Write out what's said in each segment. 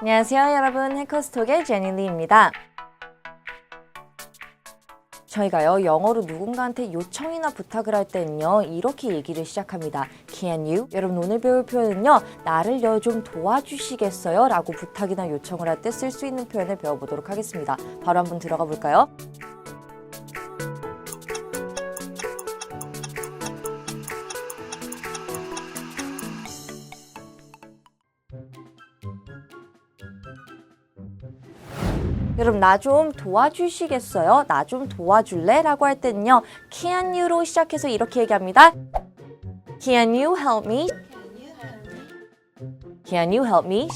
안녕하세요, 여러분. 해커스톡의 제니 리입니다. 저희가요, 영어로 누군가한테 요청이나 부탁을 할 때는요, 이렇게 얘기를 시작합니다. Can you? 여러분, 오늘 배울 표현은요, 나를요, 좀 도와주시겠어요? 라고 부탁이나 요청을 할 때 쓸 수 있는 표현을 배워보도록 하겠습니다. 바로 한번 들어가 볼까요? 여러분 나 좀 도와주시겠어요? 나 좀 도와줄래? 라고 할 때는요 Can you로 시작해서 이렇게 얘기합니다 Can you help me? Can you help me?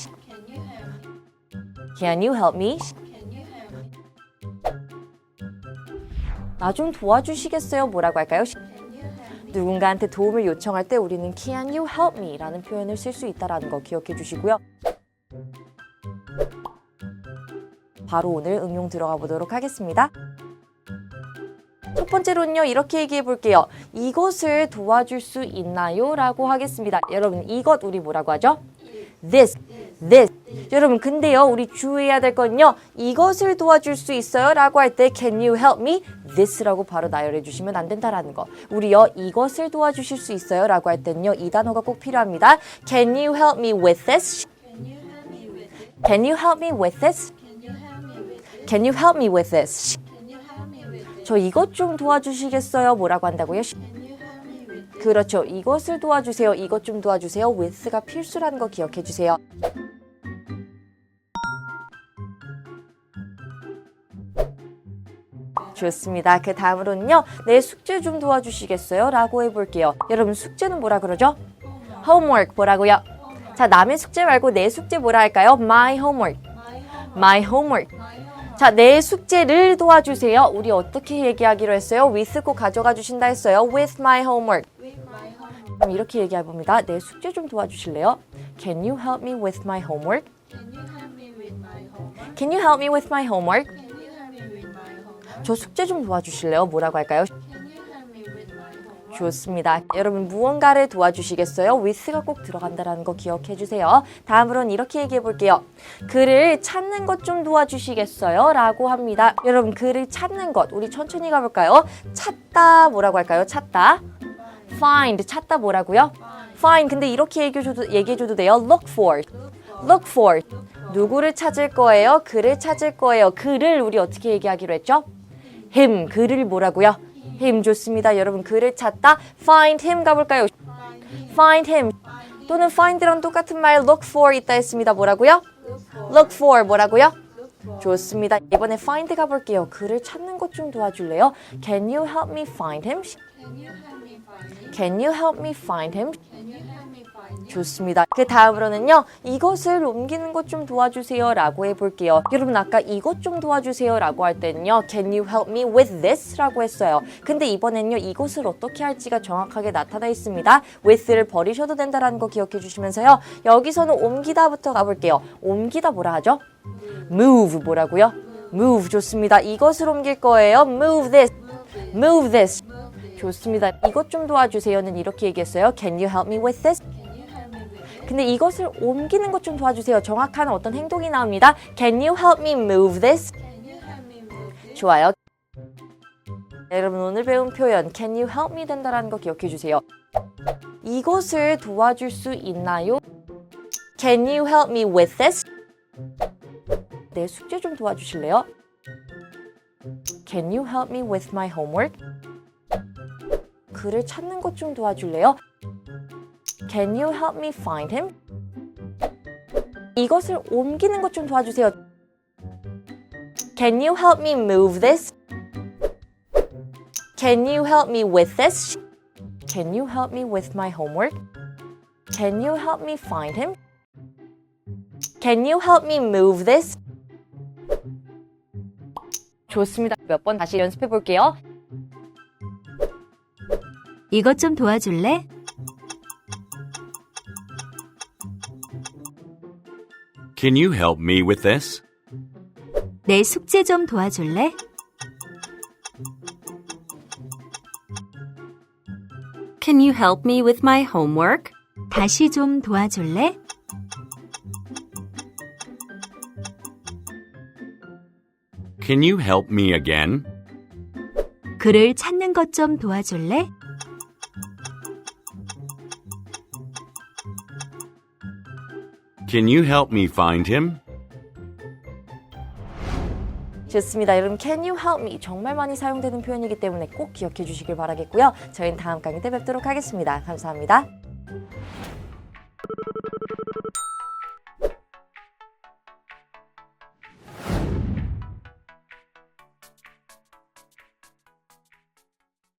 Can you help me? 나 좀 도와주시겠어요? 뭐라고 할까요? 누군가한테 도움을 요청할 때 우리는 Can you help me? 라는 표현을 쓸 수 있다는 거 기억해 주시고요 바로 오늘 응용 들어가 보도록 하겠습니다. 첫 번째로는요, 이렇게 얘기해 볼게요. 이것을 도와줄 수 있나요? 라고 하겠습니다. 여러분, 이것 우리 뭐라고 하죠? this, this. 여러분, 근데요, 우리 주의해야 될 건요, 이것을 도와줄 수 있어요? 라고 할 때, can you help me? this라고 바로 나열해 주시면 안 된다라는 거. 우리요, 이것을 도와주실 수 있어요? 라고 할 때는요, 이 단어가 꼭 필요합니다. Can you help me with this? Can you help me with this? Can you help me with this? 저 이것 좀 도와주시겠어요? 뭐라고 한다고요? 그렇죠. 이것을 도와주세요. 이것 좀 도와주세요. with가 필수라는 거 기억해 주세요. 좋습니다. 그 다음으로는요. 내 숙제 좀 도와주시겠어요? 라고 해볼게요. 여러분 숙제는 뭐라 그러죠? homework 뭐라고요? 자, 남의 숙제 말고 내 숙제 뭐라 할까요? my homework. my homework. 자, 내 숙제를 도와주세요. 우리 어떻게 얘기하기로 했어요? with 꼭 가져가 주신다 했어요. with my homework. 그럼 이렇게 얘기해 봅니다. 내 숙제 좀 도와주실래요? Can you help me with my homework? Can you help me with my homework? 저 숙제 좀 도와주실래요? 뭐라고 할까요? 좋습니다. 여러분 무언가를 도와주시겠어요? with가 꼭 들어간다는 거 기억해 주세요. 다음으로는 이렇게 얘기해 볼게요. 글을 찾는 것 좀 도와주시겠어요? 라고 합니다. 여러분 글을 찾는 것 우리 천천히 가볼까요? 찾다 뭐라고 할까요? 찾다 find 찾다 뭐라고요? find 근데 이렇게 얘기해줘도, 얘기해줘도 돼요. look for look for 누구를 찾을 거예요? 글을 찾을 거예요. 글을 우리 어떻게 얘기하기로 했죠? him 글을 뭐라고요? Him 좋습니다. 여러분 글을 찾다 find him 가볼까요? find him 또는 find랑 똑같은 말 look for 있다 했습니다. 뭐라고요? look for 뭐라고요? 좋습니다. 이번에 find 가볼게요. 글을 찾는 것 좀 도와줄래요? Can you help me find him? Can you help me find him? 좋습니다. 그 다음으로는요, 이것을 옮기는 것 좀 도와주세요 라고 해볼게요. 여러분, 아까 이것 좀 도와주세요 라고 할 때는요, Can you help me with this? 라고 했어요. 근데 이번엔요, 이것을 어떻게 할지가 정확하게 나타나 있습니다. with를 버리셔도 된다는 거 기억해 주시면서요, 여기서는 옮기다부터 가볼게요. 옮기다 뭐라 하죠? move 뭐라고요? move 좋습니다. 이것을 옮길 거예요. move this. move this. 좋습니다. 이것 좀 도와주세요는 이렇게 얘기했어요. Can you help me with this? 근데 이것을 옮기는 것 좀 도와주세요. 정확한 어떤 행동이 나옵니다. Can you help me move this? 좋아요. 여러분 오늘 배운 표현 Can you help me 된다라는 거 기억해 주세요. 이것을 도와줄 수 있나요? Can you help me with this? 내 숙제 좀 도와주실래요? Can you help me with my homework? 글을 찾는 것 좀 도와줄래요? Can you help me find him? 이것을 옮기는 것 좀 도와주세요. Can you help me move this? Can you help me with this? Can you help me with my homework? Can you help me find him? Can you help me move this? 좋습니다. 몇 번 다시 연습해 볼게요. 이것 좀 도와줄래? Can you help me with this? 내 숙제 좀 도와줄래? Can you help me with my homework? 다시 좀 도와줄래? Can you help me again? 그를 찾는 것 좀 도와줄래? Can you help me find him? 좋습니다. 여러분, can you help me? 정말 많이 사용되는 표현이기 때문에 꼭 기억해 주시길 바라겠고요. 저희는 다음 강의 때 뵙도록 하겠습니다. 감사합니다.